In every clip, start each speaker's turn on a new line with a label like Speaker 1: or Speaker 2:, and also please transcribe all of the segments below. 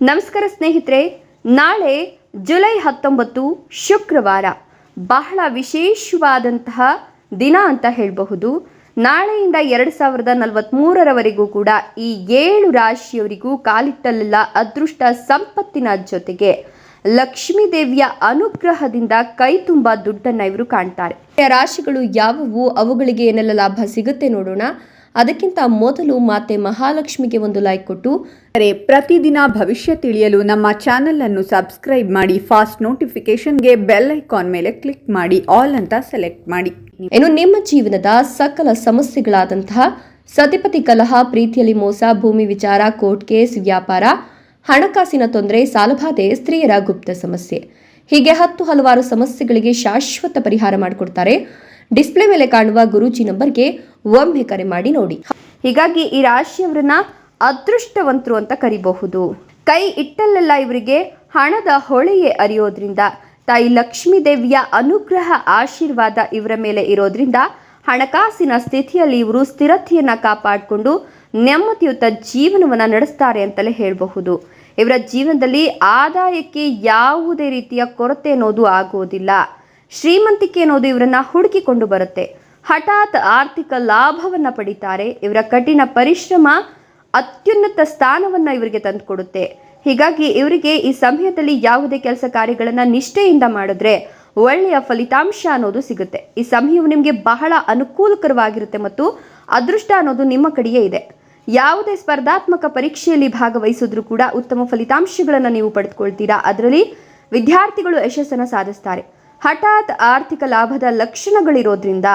Speaker 1: ನಮಸ್ಕಾರ ಸ್ನೇಹಿತರೆ, ನಾಳೆ ಜುಲೈ ಹತ್ತೊಂಬತ್ತು ಶುಕ್ರವಾರ. ಬಹಳ ವಿಶೇಷವಾದಂತಹ ದಿನ ಅಂತ ಹೇಳಬಹುದು. ನಾಳೆಯಿಂದ ಎರಡು ಸಾವಿರದ ನಲವತ್ತ್ಮೂರರವರೆಗೂ ಕೂಡ ಈ ಏಳು ರಾಶಿಯವರಿಗೂ ಕಾಲಿಟ್ಟಲ್ಲೆಲ್ಲ ಅದೃಷ್ಟ ಸಂಪತ್ತಿನ ಜೊತೆಗೆ. ಲಕ್ಷ್ಮೀ ದೇವಿಯ ಅನುಗ್ರಹದಿಂದ ಕೈ ತುಂಬ ದುಡ್ಡನ್ನ ಇವರು ಕಾಣ್ತಾರೆ. ರಾಶಿಗಳು ಯಾವುವು, ಅವುಗಳಿಗೆ ಏನೆಲ್ಲ ಲಾಭ ಸಿಗುತ್ತೆ ನೋಡೋಣ. ಅದಕ್ಕಿಂತ ಮೊದಲು ಮಾತೆ ಮಹಾಲಕ್ಷ್ಮಿಗೆ ಒಂದು ಲೈಕ್ ಕೊಟ್ಟು
Speaker 2: ಅರೆ ಪ್ರತಿದಿನ ಭವಿಷ್ಯ ತಿಳಿಯಲು ನಮ್ಮ ಚಾನೆಲ್ ಅನ್ನು ಸಬ್ಸ್ಕ್ರೈಬ್ ಮಾಡಿ ಫಾಸ್ಟ್ ನೋಟಿಫಿಕೇಶನ್ಗೆ ಬೆಲ್ ಐಕಾನ್ ಮೇಲೆ ಕ್ಲಿಕ್ ಮಾಡಿ ಆಲ್ ಅಂತ ಸೆಲೆಕ್ಟ್ ಮಾಡಿ.
Speaker 1: ಇನ್ನು ನಿಮ್ಮ ಜೀವನದ ಸಕಲ ಸಮಸ್ಯೆಗಳಾದಂತಹ ಸತಿಪತಿ ಕಲಹ ಪ್ರೀತಿಯಲ್ಲಿ ಮೋಸ ಭೂಮಿ ವಿಚಾರ ಕೋರ್ಟ್ ಕೇಸ್ ವ್ಯಾಪಾರ ಹಣಕಾಸಿನ ತೊಂದರೆ ಸಾಲಬಾಧೆ ಸ್ತ್ರೀಯರ ಗುಪ್ತ ಸಮಸ್ಯೆ. ಹೀಗೆ ಹತ್ತು ಹಲವಾರು ಸಮಸ್ಯೆಗಳಿಗೆ ಶಾಶ್ವತ ಪರಿಹಾರ ಮಾಡಿಕೊಡ್ತಾರೆ ಡಿಸ್ಪ್ಲೇ ಮೇಲೆ ಕಾಣುವ ಗುರೂಜಿ ನಂಬರ್ಗೆ ಒಮ್ಮೆ ಕರೆ ಮಾಡಿ ನೋಡಿ. ಹೀಗಾಗಿ ಈ ರಾಶಿಯವರನ್ನ ಅದೃಷ್ಟವಂತರು ಅಂತ ಕರಿಬಹುದು. ಕೈ ಇಟ್ಟಲ್ಲೆಲ್ಲ ಇವರಿಗೆ ಹಣದ ಹೊಳೆಯೇ ಅರಿಯೋದ್ರಿಂದ, ತಾಯಿ ಲಕ್ಷ್ಮೀ ದೇವಿಯ ಅನುಗ್ರಹ ಆಶೀರ್ವಾದ ಇವರ ಮೇಲೆ ಇರೋದ್ರಿಂದ ಹಣಕಾಸಿನ ಸ್ಥಿತಿಯಲ್ಲಿ ಇವರು ಸ್ಥಿರತೆಯನ್ನ ಕಾಪಾಡಿಕೊಂಡು ನೆಮ್ಮದಿಯುತ ಜೀವನವನ್ನ ನಡೆಸ್ತಾರೆ ಅಂತಲೇ ಹೇಳಬಹುದು. ಇವರ ಜೀವನದಲ್ಲಿ ಆದಾಯಕ್ಕೆ ಯಾವುದೇ ರೀತಿಯ ಕೊರತೆ ಅನ್ನೋದು ಆಗುವುದಿಲ್ಲ ಶ್ರೀಮಂತಿಕೆ ಅನ್ನೋದು ಇವರನ್ನ ಹುಡುಕಿಕೊಂಡು ಬರುತ್ತೆ. ಹಠಾತ್ ಆರ್ಥಿಕ ಲಾಭವನ್ನ ಪಡಿತಾರೆ. ಇವರ ಕಠಿಣ ಪರಿಶ್ರಮ ಅತ್ಯುನ್ನತ ಸ್ಥಾನವನ್ನ ಇವರಿಗೆ ತಂದುಕೊಡುತ್ತೆ. ಹೀಗಾಗಿ ಇವರಿಗೆ ಈ ಸಮಯದಲ್ಲಿ ಯಾವುದೇ ಕೆಲಸ ಕಾರ್ಯಗಳನ್ನು ನಿಷ್ಠೆಯಿಂದ ಮಾಡಿದ್ರೆ ಒಳ್ಳೆಯ ಫಲಿತಾಂಶ ಅನ್ನೋದು ಸಿಗುತ್ತೆ. ಈ ಸಮಯವು ನಿಮಗೆ ಬಹಳ ಅನುಕೂಲಕರವಾಗಿರುತ್ತೆ ಮತ್ತು ಅದೃಷ್ಟ ಅನ್ನೋದು ನಿಮ್ಮ ಕಡೆಯೇ ಇದೆ. ಯಾವುದೇ ಸ್ಪರ್ಧಾತ್ಮಕ ಪರೀಕ್ಷೆಯಲ್ಲಿ ಭಾಗವಹಿಸಿದ್ರೂ ಕೂಡ ಉತ್ತಮ ಫಲಿತಾಂಶಗಳನ್ನು ನೀವು ಪಡೆದುಕೊಳ್ತೀರಾ? ಅದರಲ್ಲಿ ವಿದ್ಯಾರ್ಥಿಗಳು ಯಶಸ್ಸನ್ನು ಸಾಧಿಸ್ತಾರೆ. ಹಠಾತ್ ಆರ್ಥಿಕ ಲಾಭದ ಲಕ್ಷಣಗಳಿರೋದ್ರಿಂದ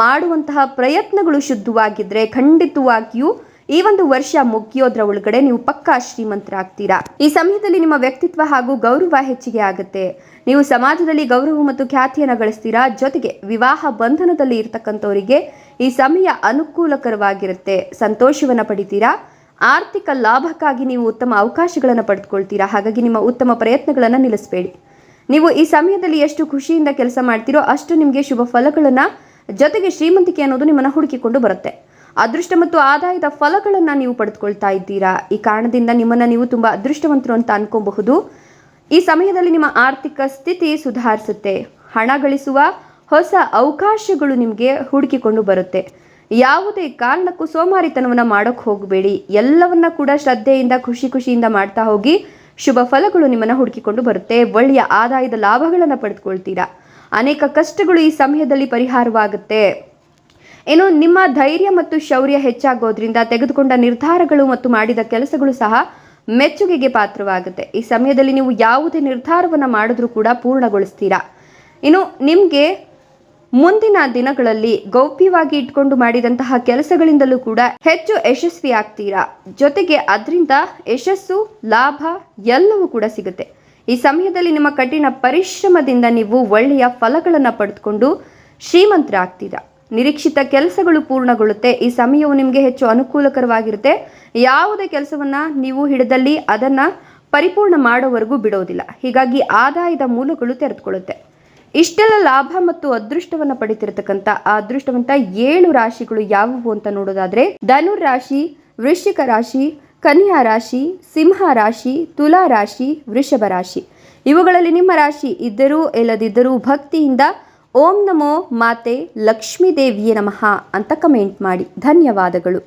Speaker 1: ಮಾಡುವಂತಹ ಪ್ರಯತ್ನಗಳು ಶುದ್ಧವಾಗಿದ್ರೆ ಖಂಡಿತವಾಗಿಯೂ ಈ ಒಂದು ವರ್ಷ ಮುಗಿಯೋದ್ರ ಒಳಗಡೆ ನೀವು ಪಕ್ಕಾ ಶ್ರೀಮಂತರಾಗ್ತೀರಾ? ಈ ಸಮಯದಲ್ಲಿ ನಿಮ್ಮ ವ್ಯಕ್ತಿತ್ವ ಹಾಗೂ ಗೌರವ ಹೆಚ್ಚಿಗೆ ಆಗುತ್ತೆ. ನೀವು ಸಮಾಜದಲ್ಲಿ ಗೌರವ ಮತ್ತು ಖ್ಯಾತಿಯನ್ನು ಗಳಿಸ್ತೀರಾ? ಜೊತೆಗೆ ವಿವಾಹ ಬಂಧನದಲ್ಲಿ ಇರತಕ್ಕಂಥವರಿಗೆ ಈ ಸಮಯ ಅನುಕೂಲಕರವಾಗಿರುತ್ತೆ. ಸಂತೋಷವನ್ನು ಪಡಿತೀರಾ? ಆರ್ಥಿಕ ಲಾಭಕ್ಕಾಗಿ ನೀವು ಉತ್ತಮ ಅವಕಾಶಗಳನ್ನು ಪಡೆದುಕೊಳ್ತೀರಾ? ಹಾಗಾಗಿ ನಿಮ್ಮ ಉತ್ತಮ ಪ್ರಯತ್ನಗಳನ್ನು ನಿಲ್ಲಿಸಬೇಡಿ. ನೀವು ಈ ಸಮಯದಲ್ಲಿ ಎಷ್ಟು ಖುಷಿಯಿಂದ ಕೆಲಸ ಮಾಡ್ತೀರೋ ಅಷ್ಟು ನಿಮಗೆ ಶುಭ ಫಲಗಳನ್ನು ಜೊತೆಗೆ ಶ್ರೀಮಂತಿಕೆ ಅನ್ನೋದು ನಿಮ್ಮನ್ನು ಹುಡುಕಿಕೊಂಡು ಬರುತ್ತೆ. ಅದೃಷ್ಟ ಮತ್ತು ಆದಾಯದ ಫಲಗಳನ್ನು ನೀವು ಪಡೆದುಕೊಳ್ತಾ ಇದ್ದೀರಾ? ಈ ಕಾರಣದಿಂದ ನಿಮ್ಮನ್ನು ನೀವು ತುಂಬ ಅದೃಷ್ಟವಂತರು ಅಂತ ಅನ್ಕೋಬಹುದು. ಈ ಸಮಯದಲ್ಲಿ ನಿಮ್ಮ ಆರ್ಥಿಕ ಸ್ಥಿತಿ ಸುಧಾರಿಸುತ್ತೆ. ಹಣ ಗಳಿಸುವ ಹೊಸ ಅವಕಾಶಗಳು ನಿಮಗೆ ಹುಡುಕಿಕೊಂಡು ಬರುತ್ತೆ. ಯಾವುದೇ ಕಾರಣಕ್ಕೂ ಸೋಮಾರಿತನವನ್ನು ಮಾಡೋಕ್ಕೆ ಹೋಗಬೇಡಿ. ಎಲ್ಲವನ್ನ ಕೂಡ ಶ್ರದ್ಧೆಯಿಂದ, ಖುಷಿ ಖುಷಿಯಿಂದ ಮಾಡ್ತಾ ಹೋಗಿ ಶುಭ ಫಲಗಳು ನಿಮ್ಮನ್ನು ಹುಡುಕಿಕೊಂಡು ಬರುತ್ತೆ. ಒಳ್ಳೆಯ ಆದಾಯದ ಲಾಭಗಳನ್ನು ಪಡೆದುಕೊಳ್ತೀರಾ. ಅನೇಕ ಕಷ್ಟಗಳು ಈ ಸಮಯದಲ್ಲಿ ಪರಿಹಾರವಾಗುತ್ತೆ. ಏನು, ನಿಮ್ಮ ಧೈರ್ಯ ಮತ್ತು ಶೌರ್ಯ ಹೆಚ್ಚಾಗೋದ್ರಿಂದ ತೆಗೆದುಕೊಂಡ ನಿರ್ಧಾರಗಳು ಮತ್ತು ಮಾಡಿದ ಕೆಲಸಗಳು ಸಹ ಮೆಚ್ಚುಗೆಗೆ ಪಾತ್ರವಾಗುತ್ತೆ. ಈ ಸಮಯದಲ್ಲಿ ನೀವು ಯಾವುದೇ ನಿರ್ಧಾರವನ್ನು ಮಾಡಿದ್ರೂ ಕೂಡ ಪೂರ್ಣಗೊಳಿಸ್ತೀರಾ. ಇನ್ನು, ನಿಮಗೆ ಮುಂದಿನ ದಿನಗಳಲ್ಲಿ ಗೌಪ್ಯವಾಗಿ ಇಟ್ಕೊಂಡು ಮಾಡಿದಂತಹ ಕೆಲಸಗಳಿಂದಲೂ ಕೂಡ ಹೆಚ್ಚು ಯಶಸ್ವಿ ಆಗ್ತೀರಾ ಜೊತೆಗೆ ಅದರಿಂದ ಯಶಸ್ಸು, ಲಾಭ ಎಲ್ಲವೂ ಕೂಡ ಸಿಗುತ್ತೆ. ಈ ಸಮಯದಲ್ಲಿ ನಿಮ್ಮ ಕಠಿಣ ಪರಿಶ್ರಮದಿಂದ ನೀವು ಒಳ್ಳೆಯ ಫಲಗಳನ್ನು ಪಡೆದುಕೊಂಡು ಶ್ರೀಮಂತರಾಗ್ತೀರಾ? ನಿರೀಕ್ಷಿತ ಕೆಲಸಗಳು ಪೂರ್ಣಗೊಳ್ಳುತ್ತೆ. ಈ ಸಮಯವು ನಿಮಗೆ ಹೆಚ್ಚು ಅನುಕೂಲಕರವಾಗಿರುತ್ತೆ. ಯಾವುದೇ ಕೆಲಸವನ್ನ ನೀವು ಹಿಡಿದಲ್ಲಿ ಅದನ್ನ ಪರಿಪೂರ್ಣ ಮಾಡೋವರೆಗೂ ಬಿಡೋದಿಲ್ಲ. ಹೀಗಾಗಿ ಆದಾಯದ ಮೂಲಗಳು ತೆರೆದುಕೊಳ್ಳುತ್ತೆ. ಇಷ್ಟೆಲ್ಲ ಲಾಭ ಮತ್ತು ಅದೃಷ್ಟವನ್ನು ಪಡಿತಿರತಕ್ಕಂಥ ಆ ಅದೃಷ್ಟವಂತ ಏಳು ರಾಶಿಗಳು ಯಾವುವು ಅಂತ ನೋಡೋದಾದ್ರೆ ಧನುರ್ ರಾಶಿ, ವೃಶ್ಚಿಕ ರಾಶಿ, ಕನ್ಯಾ ರಾಶಿ, ಸಿಂಹ ರಾಶಿ, ತುಲಾ ರಾಶಿ, ವೃಷಭ ರಾಶಿ. ಇವುಗಳಲ್ಲಿ ನಿಮ್ಮ ರಾಶಿ ಇದ್ದರೂ ಇಲ್ಲದಿದ್ದರೂ ಭಕ್ತಿಯಿಂದ ಓಂ ನಮೋ ಮಾತೆ ಲಕ್ಷ್ಮೀ ದೇವಿಯೇ ನಮಃ ಅಂತ ಕಮೆಂಟ್ ಮಾಡಿ. ಧನ್ಯವಾದಗಳು.